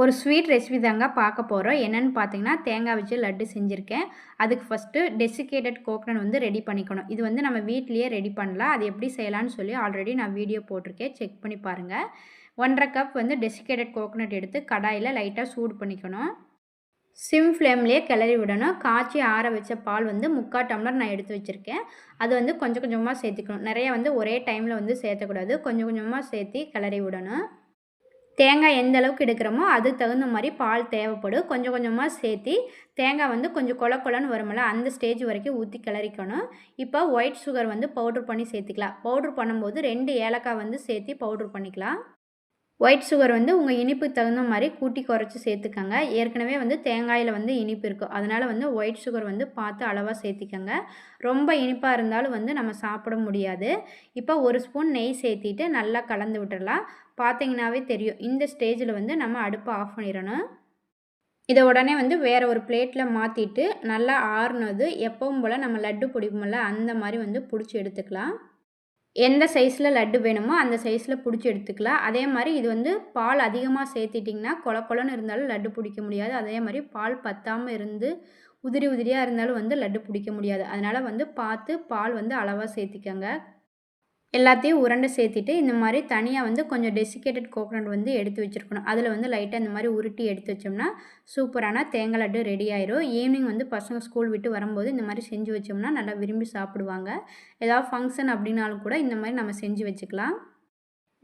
ஒரு sweet recipe தாங்க பார்க்க போகிறோம் என்னென்னு பார்த்தீங்கன்னா தேங்காய் வச்சு லட்டு செஞ்சுருக்கேன். அதுக்கு ஃபஸ்ட்டு டெசிகேட்டட் கோகனட் வந்து ரெடி பண்ணிக்கணும். இது வந்து நம்ம வீட்லேயே ரெடி பண்ணலாம். அது எப்படி செய்யலான்னு சொல்லி ஆல்ரெடி நான் வீடியோ போட்டிருக்கேன். செக் பண்ணி பாருங்கள் ஒன்றரை கப் வந்து டெசிகேட்டட் கோகனட் எடுத்து கடாயில் லைட்டாக சூடு பண்ணிக்கணும். சிம் ஃப்ளேம்லேயே கிளறி விடணும். காய்ச்சி ஆற வச்ச பால் வந்து முக்கால் டம்ளர் நான் எடுத்து வச்சுருக்கேன். அது வந்து கொஞ்சம் கொஞ்சமாக சேர்த்துக்கணும். நிறைய வந்து ஒரே டைமில் வந்து சேர்த்தக்கூடாது. கொஞ்சம் கொஞ்சமாக சேர்த்து கிளறி விடணும். தேங்காய் எந்த அளவுக்கு எடுக்கிறோமோ அதுக்கு தகுந்த மாதிரி பால் தேவைப்படும் கொஞ்சம் கொஞ்சமாக சேர்த்தி தேங்காய் வந்து கொஞ்சம் கொல கொலன்னு வருமில்ல அந்த ஸ்டேஜ் வரைக்கும் ஊற்றி கிளறிக்கணும். இப்போ ஒயிட் சுகர் வந்து பவுட்ரு பண்ணி சேர்த்துக்கலாம். பவுட்ரு பண்ணும்போது ரெண்டு ஏலக்காய் வந்து சேர்த்து பவுட்ரு பண்ணிக்கலாம். ஒயிட் சுகர் வந்து உங்கள் இனிப்புக்கு தகுந்த மாதிரி கூட்டி குறைச்சி சேர்த்துக்கங்க. ஏற்கனவே வந்து தேங்காயில் வந்து இனிப்பு இருக்கும் அதனால் வந்து ஒயிட் சுகர் வந்து பார்த்து அளவாக சேர்த்திக்கங்க. ரொம்ப இனிப்பாக இருந்தாலும் வந்து நம்ம சாப்பிட முடியாது. இப்போ ஒரு ஸ்பூன் நெய் சேர்த்திட்டு நல்லா கலந்து விட்டுடலாம் பார்த்தீங்கன்னாவே தெரியும். இந்த ஸ்டேஜில் வந்து நம்ம அடுப்பை ஆஃப் பண்ணிடணும். இதை உடனே வந்து வேறு ஒரு பிளேட்டில் மாற்றிட்டு நல்லா ஆறுனது எப்பவும் போல் நம்ம லட்டு பிடிப்போம்ல அந்த மாதிரி வந்து பிடிச்சி எடுத்துக்கலாம். எந்த சைஸில் லட்டு வேணுமோ அந்த சைஸில் பிடிச்சி எடுத்துக்கலாம். அதே மாதிரி இது வந்து பால் அதிகமாக சேர்த்திட்டிங்கன்னா கொல கொலன்னு இருந்தாலும் லட்டு பிடிக்க முடியாது. அதே மாதிரி பால் பத்தாமல் இருந்து உதிரி உதிரியாக இருந்தாலும் வந்து லட்டு பிடிக்க முடியாது. அதனால் வந்து பார்த்து பால் வந்து அளவாக சேர்த்திக்கங்க. எல்லாத்தையும் உருண்டை சேர்த்திட்டு இந்த மாதிரி தனியாக வந்து கொஞ்சம் டெசிகேட்டட் கோக்கனட் வந்து எடுத்து வச்சுருக்கணும். அதில் வந்து லைட்டாக இந்த மாதிரி உருட்டி எடுத்து வச்சோம்னா சூப்பரான தேங்காய் லட்டு ரெடி ஆயிரும். ஈவினிங் வந்து பசங்க ஸ்கூல் விட்டு வரும்போது இந்த மாதிரி செஞ்சு வச்சோம்னா நல்லா விரும்பி சாப்பிடுவாங்க. ஏதாவது ஃபங்க்ஷன் அப்படின்னாலும் கூட இந்த மாதிரி நம்ம செஞ்சு வச்சுக்கலாம்.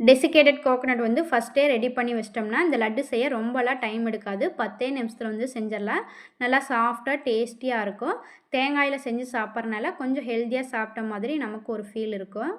டெசிகேட்டட் கோக்கனட் வந்து ஃபஸ்ட்டே ரெடி பண்ணி வச்சிட்டோம்னா இந்த லட்டு செய்ய ரொம்பலாம் டைம் எடுக்காது. பத்தே நிமிஷத்தில் வந்து செஞ்சிடலாம். நல்லா சாஃப்டாக டேஸ்டியாக இருக்கும். தேங்காயில் செஞ்சு சாப்பிட்றனால கொஞ்சம் ஹெல்த்தியாக சாப்பிட்ட மாதிரி நமக்கு ஒரு ஃபீல் இருக்கும்.